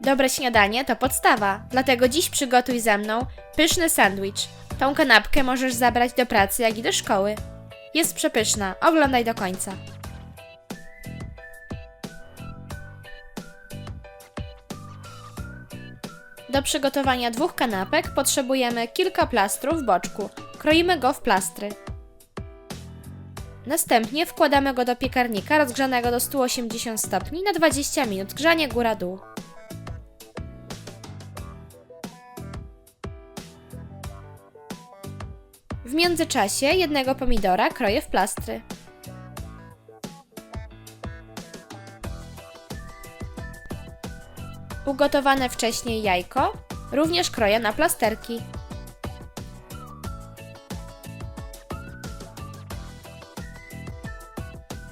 Dobre śniadanie to podstawa, dlatego dziś przygotuj ze mną pyszny sandwich. Tą kanapkę możesz zabrać do pracy, jak i do szkoły. Jest przepyszna, oglądaj do końca. Do przygotowania dwóch kanapek potrzebujemy kilka plastrów w boczku. Kroimy go w plastry. Następnie wkładamy go do piekarnika rozgrzanego do 180 stopni na 20 minut grzanie góra-dół. W międzyczasie jednego pomidora kroję w plastry. Ugotowane wcześniej jajko również kroję na plasterki.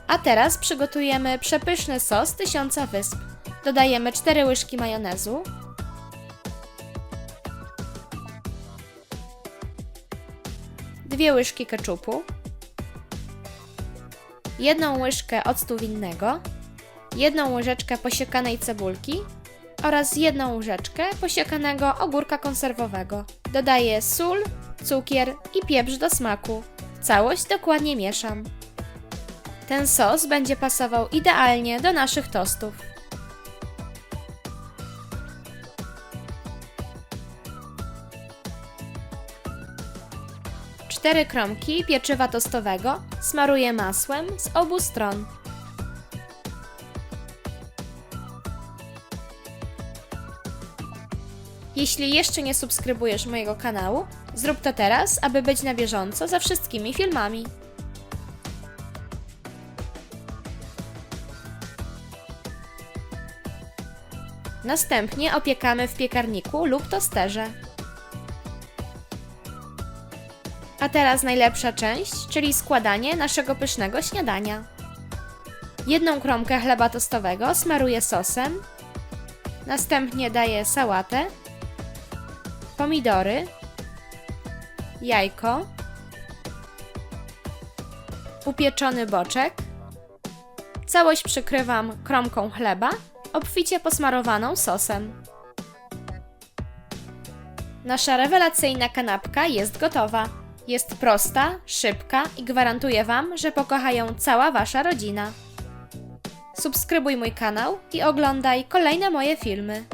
A teraz przygotujemy przepyszny sos tysiąca wysp. Dodajemy 4 łyżki majonezu, dwie łyżki keczupu, jedną łyżkę octu winnego, jedną łyżeczkę posiekanej cebulki oraz jedną łyżeczkę posiekanego ogórka konserwowego. Dodaję sól, cukier i pieprz do smaku. Całość dokładnie mieszam. Ten sos będzie pasował idealnie do naszych tostów. Cztery kromki pieczywa tostowego smaruję masłem z obu stron. Jeśli jeszcze nie subskrybujesz mojego kanału, zrób to teraz, aby być na bieżąco ze wszystkimi filmami. Następnie opiekamy w piekarniku lub tosterze. A teraz najlepsza część, czyli składanie naszego pysznego śniadania. Jedną kromkę chleba tostowego smaruję sosem, następnie daję sałatę, pomidory, jajko, upieczony boczek. Całość przykrywam kromką chleba, obficie posmarowaną sosem. Nasza rewelacyjna kanapka jest gotowa. Jest prosta, szybka i gwarantuję Wam, że pokocha ją cała Wasza rodzina. Subskrybuj mój kanał i oglądaj kolejne moje filmy.